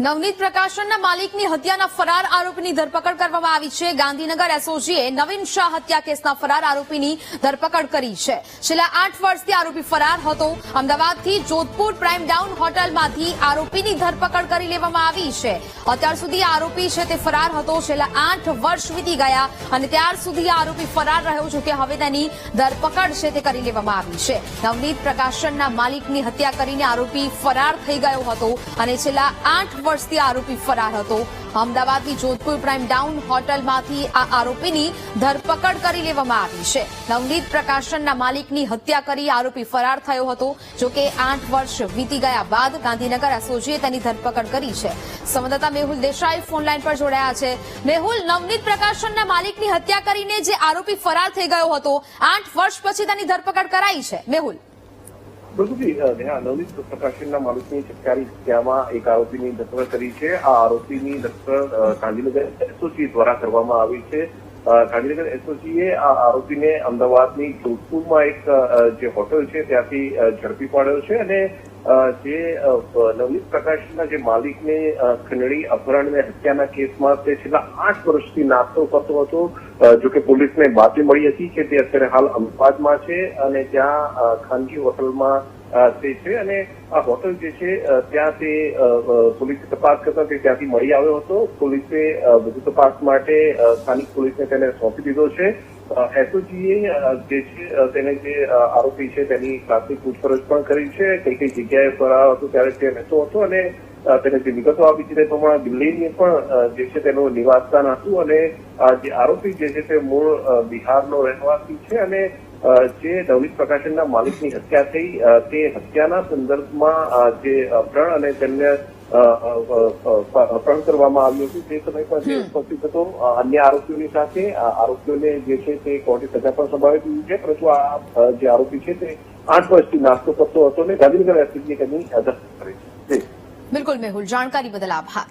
નવનીત પ્રકાશનના માલિકની હત્યાના ફરાર આરોપીની ધરપકડ કરવામાં આવી છે. ગાંધીનગર એસઓજીએ નવીન શાહ હત્યા કેસના ફરાર આરોપીની ધરપકડ કરી છે. છેલ્લા આઠ વર્ષથી આરોપી ફરાર હતો. અમદાવાદથી જોધપુર પ્રાઇમ ડાઉન હોટલમાંથી આરોપીની ધરપકડ કરી લેવામાં આવી છે. અત્યાર સુધી આરોપી છે તે ફરાર હતો. છેલ્લા આઠ વર્ષ વીતી ગયા અને ત્યાર સુધી આરોપી ફરાર રહ્યો જો કે હવે તેની ધરપકડ છે તે કરી લેવામાં આવી છે. નવનીત પ્રકાશનના માલિકની હત્યા કરીને આરોપી ફરાર થઈ ગયો હતો અને છેલ્લા આઠ વર્ષથી આરોપી ફરાર હતો. અમદાવાદની જોધપુર પ્રાઇમ ડાઉન હોટલમાંથી આ આરોપીની ધરપકડ કરી લેવામાં આવી છે. નવનીત પ્રકાશનના માલિકની હત્યા કરી આરોપી ફરાર થયો હતો. જો કે આઠ વર્ષ વીતી ગયા બાદ ગાંધીનગર એસઓજીએ તેની ધરપકડ કરી છે. સંવાદદાતા મેહુલ દેસાઈ ફોનલાઈન પર જોડાયા છે. મેહુલ, નવનીત પ્રકાશનના માલિકની હત્યા કરીને જે આરોપી ફરાર થઈ ગયો હતો, આઠ વર્ષ પછી તેની ધરપકડ કરાઈ છે. મેહુલ. બિલકુલજી નેહા નવનીત પ્રકાશનના માલિકની સરકારી હત્યામાં એક આરોપીની ધરપકડ કરી છે. આ આરોપીની ધરપકડ ગાંધીનગર એસઓજી દ્વારા કરવામાં આવી છે. ગાંધીનગર એસઓજીએ આ આરોપીને અમદાવાદની જોધપુરમાં એક જે હોટલ છે, ત્યાંથી ઝડપી પાડ્યો છે અને જે નવનીત પ્રકાશના જે માલિકને ખંડણી અપહરણ અને હત્યાના કેસમાં તે છેલ્લા આઠ વર્ષથી નાસ્તો કરતો હતો. જો કે પોલીસને બાતમી મળી હતી કે તે અત્યારે હાલ અમદાવાદમાં છે અને ત્યાં ખાનગી હોટલમાં તે છે અને આ હોટલ જે છે ત્યાં તે પોલીસે તપાસ કરતા તે ત્યાંથી મળી આવ્યો હતો. પોલીસે વધુ તપાસ માટે સ્થાનિક પોલીસને તેને સોંપી દીધો છે. એસઓજીએ જે છે તેને જે આરોપી છે તેની પ્રાથમિક પૂછપરછ પણ કરી છે. કઈ કઈ જગ્યાએ ફરાર હતો, ત્યારે તે રહેતો હતો અને તેને જે વિગતો આપી છે તે પ્રમાણે દિલ્હીની પણ જે છે તેનું નિવાસસ્થાન હતું અને જે આરોપી જે છે તે મૂળ બિહારનો રહેવાસી છે અને જે નવનીત પ્રકાશનના માલિકની હત્યા થઈ તે હત્યાના સંદર્ભમાં જે પ્રણ અને તેમને અપહરણ કરવામાં આવ્યું હતું તે સમય પણ જે ઉપસ્થિત હતો અન્ય આરોપીઓની સાથે આરોપીઓને જે છે તે કોર્ટે સજા પણ સંભાળી દીધી છે પરંતુ આ જે આરોપી છે તે આઠ વર્ષથી નાસ્તો કરતો હતો અને ગાંધીનગર એસપીજી તેની ધરપકડ કરી છે. બિલકુલ મેહુલ જાણકારી બદલ આભાર